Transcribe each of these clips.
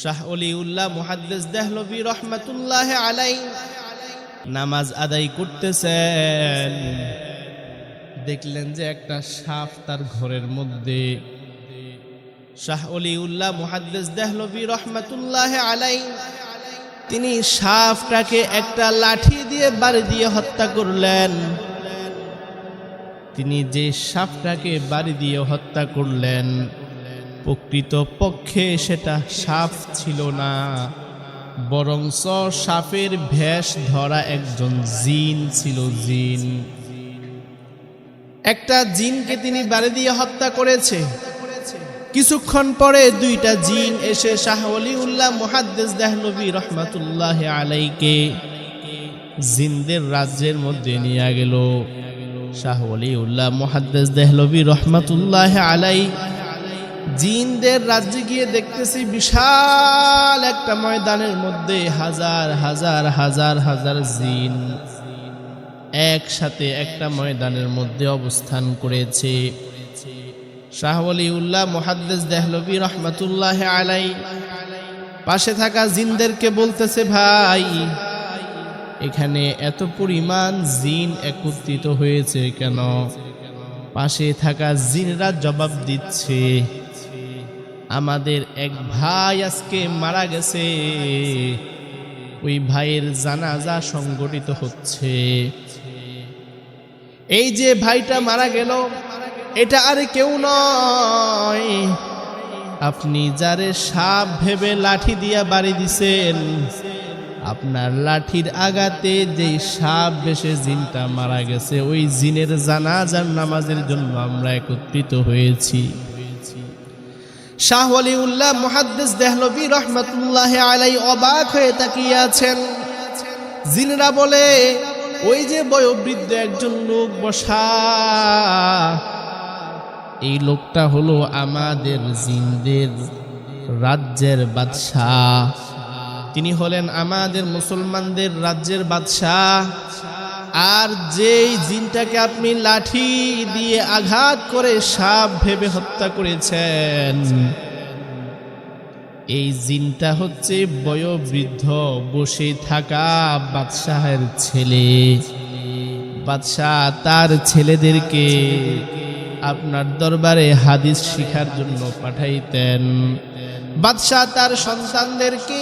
শাহ অলিউল্লাহ মুহাদ্দিস দেহলভি রহমাতুল্লাহ আলাই নামাজ আদায় করতেছেন। দেখলেন যে একটা সাপ তার ঘরের মধ্যে। শাহ অলিউল্লাহ মুহাদ্দিস দেহলভি রহমাতুল্লাহ আলাই তিনি সাপটাকে একটা লাঠি দিয়ে বাড়ি দিয়ে হত্যা করলেন। তিনি যে সাপটাকে বাড়ি দিয়ে হত্যা করলেন প্রকৃত পক্ষে সেটা সাপ ছিল না। বরংস সাপের ভেষ ধরা একজন জিন ছিল জিন। একটা জিনকে তিনি বাড়ি দিয়ে হত্যা করেছে। কিছুক্ষণ পরে দুইটা জিন এসে শাহ উল্লাহ মুহাদ্দিস দেহলবি রহমাতুল্লাহ আলাইকে জিনদের রাজ্যের মধ্যে নিয়ে গেল। শাহ উল্লাহ মুহাদ্দিস দেহলবি রহমাতুল্লাহ আলাই জিনদের রাজ্যে গিয়ে দেখতেছি বিশাল একটা ময়দানের মধ্যে হাজার হাজার হাজার হাজার জিন একসাথে একটা ময়দানের মধ্যে অবস্থান করেছে। শাহ উল্লাহ মুহাদ্দিস দেহলবি রহমাতুল্লাহ আলাই পাশে থাকা জিনদেরকে বলতেছে, ভাই, এখানে এত পরিমাণ জিন একত্রিত হয়েছে কেন? পাশে থাকা জিনরা জবাব দিচ্ছে আমাদের এক ভাই আজকে মারা গেছে। ওই ভাইয়ের জানাজা সংগঠিত হচ্ছে। এই যে ভাইটা মারা গেল, এটা আর কেউ নয়। আপনি যারে সাপ ভেবে লাঠি দিয়া বাড়ি দিছেন, আপনার লাঠির আঘাতে যেই সাপ বেশে জিনটা মারা গেছে, ওই জিনের জানাজার নামাজের জন্য আমরা একত্রিত হয়েছি। শাহ উল্লাহ মুহাদ্দিস দেহলবি রহমতুল্লাহ আলাই অবাক হয়ে তাকিয়ে আছেন। জিনরা বলে, ওই যে বয়োবৃদ্ধ একজন লোক বসা, এই লোকটা হলো আমাদের জিনদের রাজ্যের বাদশাহ। তিনি হলেন আমাদের মুসলমানদের রাজ্যের বাদশাহ। আর যেই জিনটাকে আপনি লাঠি দিয়ে আঘাত করে সাপ ভেবে হত্যা করেছেন, এই জিনটা হচ্ছে বয়োবৃদ্ধ, বসে থাকা বাদশাহের ছেলে। বাদশাহ তার ছেলেদেরকে আপনার দরবারে হাদিস শিখার জন্য পাঠাইতেন। বাদশাহ তার সন্তানদেরকে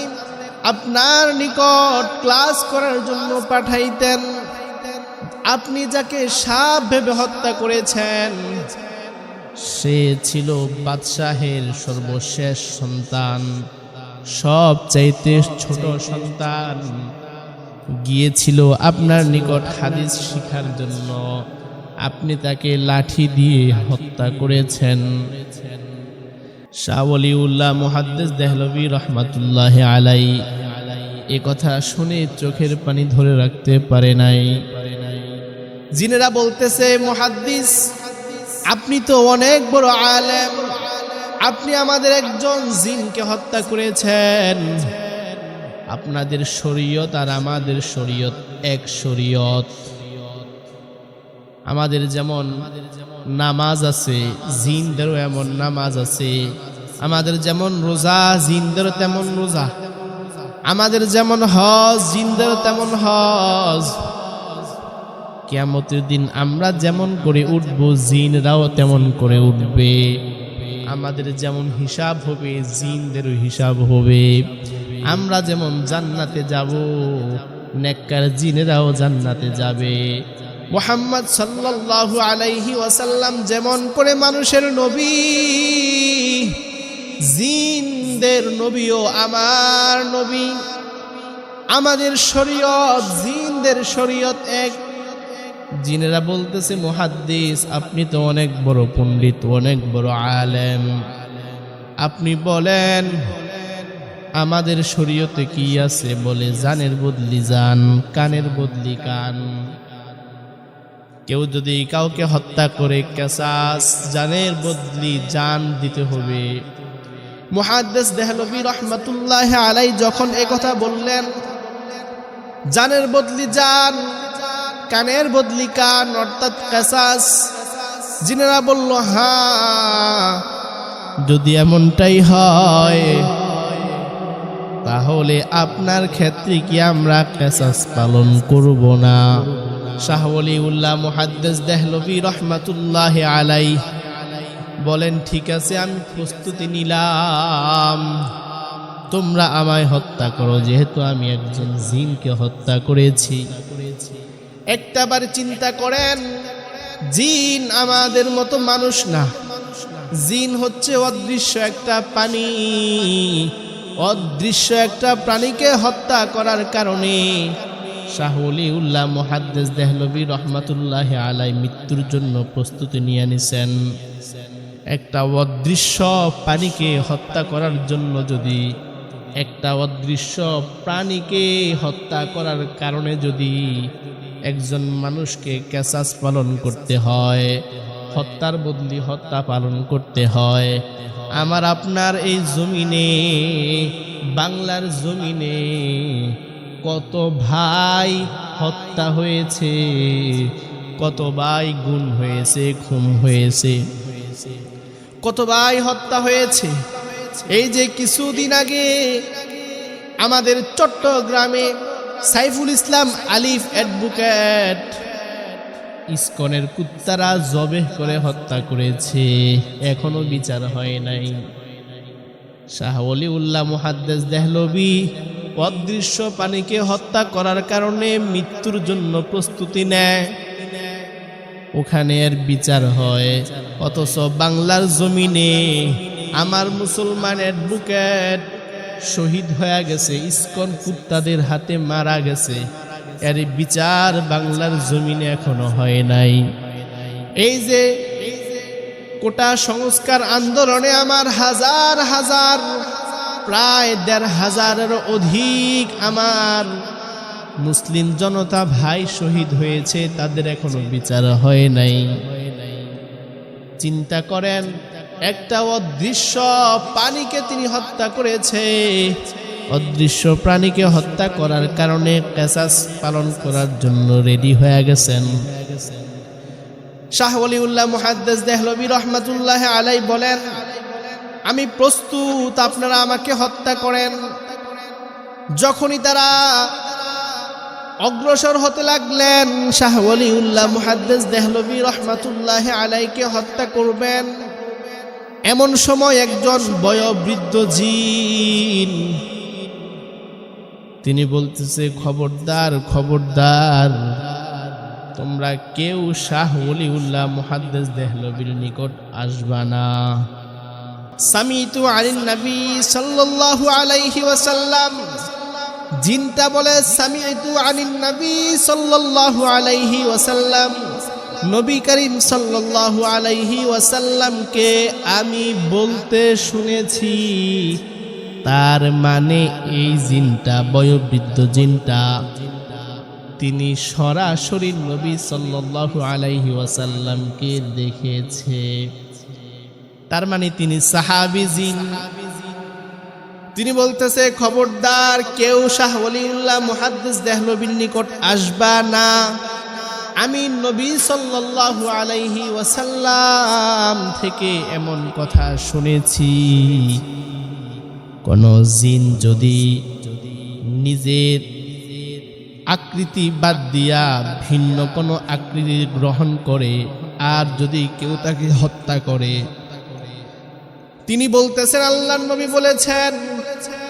আপনার নিকট ক্লাস করার জন্য পাঠাইতেন। আপনি যাকে সাপ ভেবে হত্যা করেছেন, সে ছিল বাদশাহের সর্বশেষ সন্তান সব চাইতে ছোট সন্তান। গিয়েছিল আপনার নিকট হাদিস শিখার জন্য। আপনি তাকে লাঠি দিয়ে হত্যা করেছেন। শাহলিউল্লাহ মুহাদ্দিস দেহলবি রহমাতুল্লাহ আলাই এ কথা শুনে চোখের পানি ধরে রাখতে পারে নাই। জিনেরা বলতেছে, মুহাদ্দিস, আপনি তো অনেক বড় আলেম। আপনি আমাদের একজন জিনকে হত্যা করেছেন। আপনাদের শরীয়ত আর আমাদের শরীয়ত এক শরীয়ত। আমাদের যেমন নামাজ আছে, জিনদেরও এমন নামাজ আছে। আমাদের যেমন রোজা, জিনদেরও তেমন রোজা। আমাদের যেমন হজ, জিনদেরও তেমন হজ। কিয়ামতের দিন আমরা যেমন করে উঠবো, জিনরাও তেমন করে উঠবে। আমাদের যেমন হিসাব হবে, জিনদেরও হিসাব হবে। আমরা যেমন জান্নাতে যাব, নেককার জিনেরাও জান্নাতে যাবে। মোহাম্মদ সাল্লাল্লাহু আলাইহি ওয়াসাল্লাম যেমন করে মানুষের নবী, জিনদের নবীও আমার নবী। আমাদের শরীয়ত, জিনদের শরীয়ত এক। জিনেরা বলতেছে, মুহাদ্দিস, আপনি তো অনেক বড় পণ্ডিত, অনেক বড় আলেম। আপনি বলেন, আমাদের শরীয়তে কি আছে? বলে, জানের বদলি জান, কানের বদলি কান। কেউ যদি কাউকে হত্যা করে কেসাস, জানের বদলি জান দিতে হবে। মুহাদ্দিস দেহলবি রহমাতুল্লাহ আলাই যখন কথা বললেন, জানের বদলি জান কানের বদলি কান, অর্থাৎ কেসাস। জিনেরা বলল হ্যাঁ যদি এমনটাই হয়, তাহলে আপনার ক্ষেত্রে কি আমরা কেসাস পালন করব না? শাহওয়ালি উল্লাহ মুহাদ্দিস দেহলভি রহমাতুল্লাহ আলাই বলেন, ঠিক আছে, আমি প্রস্তুতি নিলাম। তোমরা আমায় হত্যা করো, যেহেতু আমি একজন জিনকে হত্যা করেছি। একটাবার চিন্তা করেন, জিন আমাদের মতো মানুষ না। জিন হচ্ছে অদৃশ্য একটা প্রাণী। অদৃশ্য একটা প্রাণীকে হত্যা করার কারণে শাহলি উল্লাহ মহাদ্দেস দেহলবী রহমাতুল্লাহ আলাই মৃত্যুর জন্য প্রস্তুতি নিয়ে নিছেন। একটা অদৃশ্য প্রাণীকে হত্যা করার জন্য যদি, একটা অদৃশ্য প্রাণীকে হত্যা করার কারণে যদি একজন মানুষকে ক্যাসাস পালন করতে হয়, হত্যার বদলি হত্যা পালন করতে হয়। আমার আপনার এই জমিনে, বাংলার জমিনে কত ভাই হত্যা হয়েছে, কত ভাই গুণ হয়েছে, খুন হয়েছে, কত ভাই হত্যা হয়েছে। এই যে কিছুদিন আগে আমাদের চট্টগ্রামে সাইফুল ইসলাম আলিফ অ্যাডভোকেট। ইস্কনের কুত্তারা জবে করে হত্যা করেছে। এখনও বিচার হয় নাই। শাহ উল্লাহ মুহাদ্দেস দেহলবি অদৃশ্য পানিকে হত্যা করার কারণে মৃত্যুর জন্য প্রস্তুতি নেয়। ওখানে এর বিচার হয়। অথচ বাংলার জমিনে আমার মুসলমান অ্যাডভোকেট শহীদ হয়ে গেছে। ইসকন কুত্তাদের হাতে মারা গেছে। এর বিচার বাংলার জমিনে এখনও হয় নাই। এই যে কোটা সংস্কার আন্দোলনে আমার হাজার হাজার, প্রায় দেড় হাজারের অধিক আমার মুসলিম জনতা ভাই শহীদ হয়েছে, তাদের এখনও বিচার হয় নাই। চিন্তা করেন একটা অদৃশ্য প্রাণীকে তিনি হত্যা করেছে। অদৃশ্য প্রাণীকে হত্যা করার কারণে কেসাস পালন করার জন্য রেডি হয়ে গেছেন। শাহ উল্লাহ মুহাদ্দেস দেহলবি রহমাতুল্লাহ আলাই বলেন, আমি প্রস্তুত, আপনারা আমাকে হত্যা করেন। যখনই তারা অগ্রসর হতে লাগলেন, শাহ উল্লাহ মুহাদ্দেস দেহলবি রহমাতুল্লাহ আলাইকে হত্যা করবেন। এমন সময় একজন বয়োবৃদ্ধ জিন, তিনি বলতেছে, খবরদার খবরদার, তোমরা কেউ শাহ উল্লাহ মুহাদ্দেস দেহলবির নিকট আসবা না। সামিতু আলিন নবী সাল্লাল্লাহু আলাইহি ওয়াসাল্লাম, জিনটা বলে, সামিতু আলিন নবী সাল্লাল্লাহু আলাইহি ওয়াসাল্লাম নবী করিম সাল্লাল্লাহু আলাইহি ওয়াসাল্লামকে আমি বলতে শুনেছি, তার মানে এই জিনটা, বয়োবৃদ্ধ জিনটা। তিনি সরাসরি নবী সাল্লাল্লাহু আলাইহি ওয়াসাল্লামকে দেখেছে। তার মানে তিনি সাহাবি জিন। তিনি বলতেছে, খবরদার, কেউ শাহ ওলিউল্লাহ মুহাদ্দিস দেহলবির নিকট আসবা না। আমি নবী সাল্লাল্লাহু আলাইহি ওয়াসাল্লাম থেকে এমন কথা শুনেছি। কোন জিন যদি নিজের আকৃতি বাদ দিয়া ভিন্ন কোনো আকৃতি গ্রহণ করে, আর যদি কেউ তাকে হত্যা করে, তিনি বলতেছেন আল্লাহ নবী বলেছেন,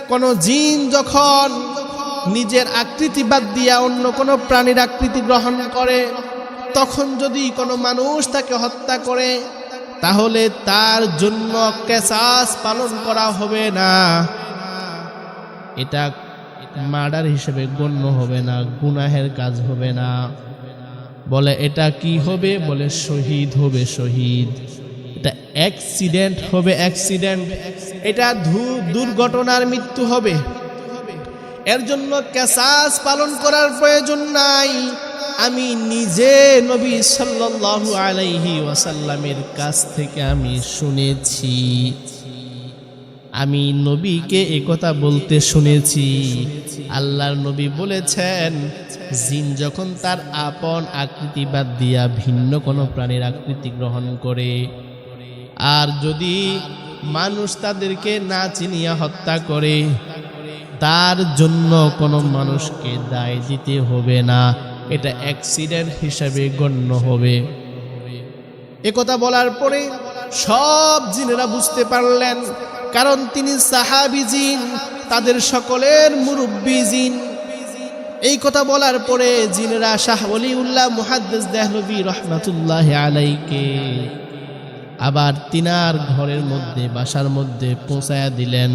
কোন জিন যখন নিজের আকৃতি বাদ দিয়া অন্য কোনো প্রাণীর আকৃতি গ্রহণ করে, তখন যদি কোনো মানুষ তাকে হত্যা করে, তাহলে তার জন্য কেসাস পালন করা হবে না। এটা মার্ডার হিসেবে গণ্য হবে না, গুনাহের কাজ হবে না। বলে, এটা কি হবে? বলে, শহীদ হবে, শহীদ। এটা অ্যাক্সিডেন্ট হবে অ্যাক্সিডেন্ট এটা দুর্ঘটনার মৃত্যু হবে। এর জন্য কেসাস পালন করার প্রয়োজন নাই। আমি নিজে নবী সাল্লাল্লাহু আলাইহি ওয়াসাল্লামের কাছ থেকে আমি শুনেছি। আমি নবীকে একথা বলতে শুনেছি। আল্লাহর নবী বলেছেন, জিন যখন তার আপন আকৃতি বাদ দিয়া ভিন্ন কোনো প্রাণীর আকৃতি গ্রহণ করে, আর যদি মানুষ তাদেরকে না চিনিয়া হত্যা করে তার জন্য কোনো মানুষকে দায় দিতে হবে না। এটা অ্যাক্সিডেন্ট হিসাবে গণ্য হবে। একথা বলার পরে সব জিনেরা বুঝতে পারলেন, কারণ তিনি সাহাবি জিন, তাদের সকলের মুরব্বী জিন। এই কথা বলার পরে জিনেরা শাহ উল্লাহ মুহাদ্দিস দেহলবি রহমাতুল্লাহ আলাইকে আবার তিনার ঘরের মধ্যে, বাসার মধ্যে পৌঁছায়া দিলেন।